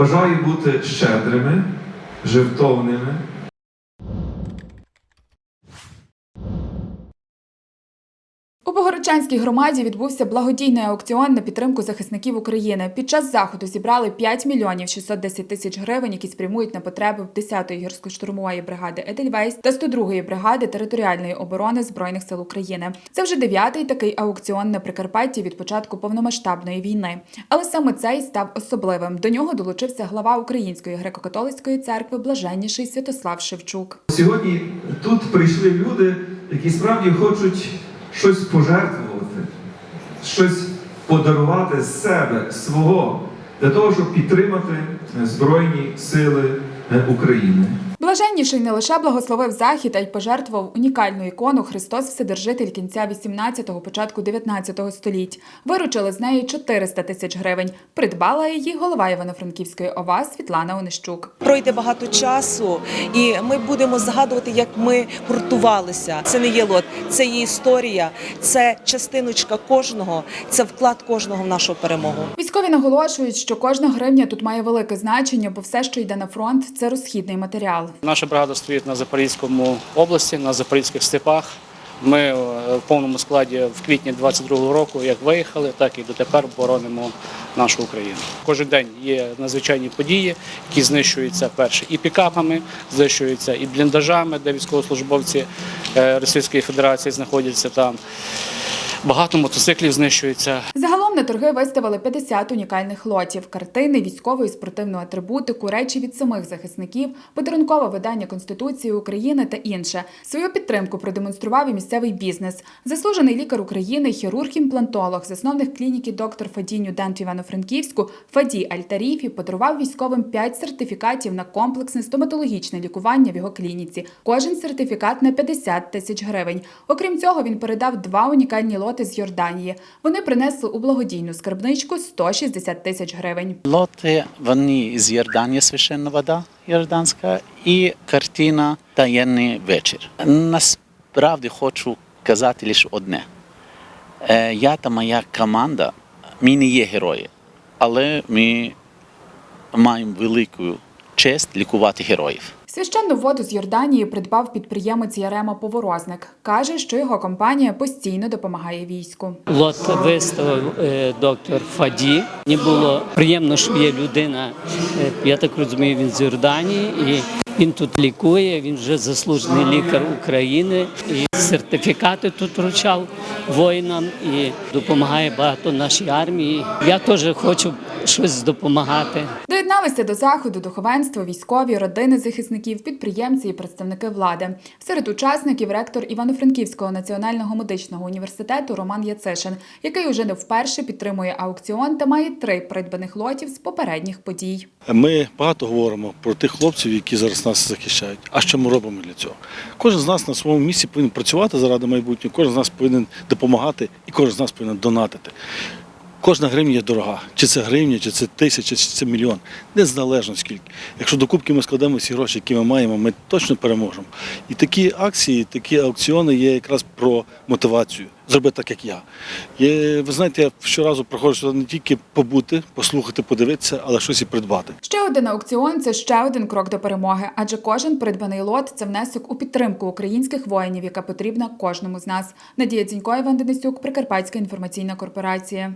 Бажаю бути щедрими, жертовними. У Богородчанській громаді відбувся благодійний аукціон на підтримку захисників України. Під час заходу зібрали 5 мільйонів 610 тисяч гривень, які спрямують на потреби 10-ї гірсько-штурмової бригади Едельвейс та 102-ї бригади територіальної оборони збройних сил України. Це вже дев'ятий такий аукціон на Прикарпатті від початку повномасштабної війни. Але саме цей став особливим. До нього долучився глава Української греко-католицької церкви Блаженніший Святослав Шевчук. Сьогодні тут прийшли люди, які справді хочуть щось пожертвувати, щось подарувати з себе, свого, для того, щоб підтримати Збройні Сили України. Блаженніший не лише благословив захід, а й пожертвував унікальну ікону Христос Вседержитель кінця 18-го, початку 19-го століть. Виручили з неї 400 тисяч гривень. Придбала її голова Івано-Франківської ОВА Світлана Онищук. Пройде багато часу, і ми будемо згадувати, як ми гуртувалися. Це не є лот, це є історія, це частиночка кожного, це вклад кожного в нашу перемогу. Військові наголошують, що кожна гривня тут має велике значення, бо все, що йде на фронт, це розхідний матеріал. Наша бригада стоїть на Запорізькому області, на запорізьких степах. Ми е, в повному складі в квітні 22-го року як виїхали, так і дотепер боронимо нашу Україну. Кожен день є надзвичайні події, які знищуються перше і пікапами, знищуються і бліндажами, де військовослужбовці е, Російської Федерації знаходяться там. Багато мотоциклів знищується. Загалом на торги виставили 50 унікальних лотів: картини, військову і спортивну атрибутику, речі від самих захисників, подарункове видання Конституції України та інше. Свою підтримку продемонстрував і місцевий бізнес. Заслужений лікар України, хірург-імплантолог, засновник клініки доктор Фадій Дент Івано-Франківську Фадій Альтаріфі подарував військовим 5 сертифікатів на комплексне стоматологічне лікування в його клініці. Кожен сертифікат на 50 тисяч гривень. Окрім цього, він передав два унікальні лоти з Йорданії. Вони принесли у благодійну скарбничку 160 тисяч гривень. Лоти вони з Йорданії, священна вода йорданська, і картина Таємний вечір. Насправді хочу казати лише одне. Е, Я та моя команда, ми не є герої, але ми маємо велику честь лікувати героїв. Священну воду з Йорданії придбав підприємець Ярема Поворозник. Каже, що його компанія постійно допомагає війську. Лот виставив е, доктор Фаді. Мені було приємно, що є людина, е, я так розумію, він з Йорданії, і він тут лікує. Він вже заслужений лікар України. І сертифікати тут вручав воїнам і допомагає багато нашій армії. Я теж хочу щось допомагати. Доєдналися до заходу духовенство, військові, родини захисників, підприємці і представники влади. Серед учасників ректор Івано-Франківського національного медичного університету Роман Яцишин, який уже не вперше підтримує аукціон та має три придбаних лотів з попередніх подій. Ми багато говоримо про тих хлопців, які зараз нас захищають. А що ми робимо для цього? Кожен з нас на своєму місці повинен працювати заради майбутнього, кожен з нас повинен допомагати і кожен з нас повинен донатити. Кожна гривня є дорога. Чи це гривня, чи це тисяча, чи це мільйон. Незалежно скільки. Якщо до кубки ми складемо всі гроші, які ми маємо, ми точно переможемо. І такі акції, такі аукціони є якраз про мотивацію. Зроби так, як я. Є, ви знаєте, я щоразу приходжу сюди не тільки побути, послухати, подивитися, але щось і придбати. Ще один аукціон це ще один крок до перемоги, адже кожен придбаний лот це внесок у підтримку українських воїнів, яка потрібна кожному з нас. Надія Дзінько, Іван Денисюк, Прикарпатська інформаційна корпорація.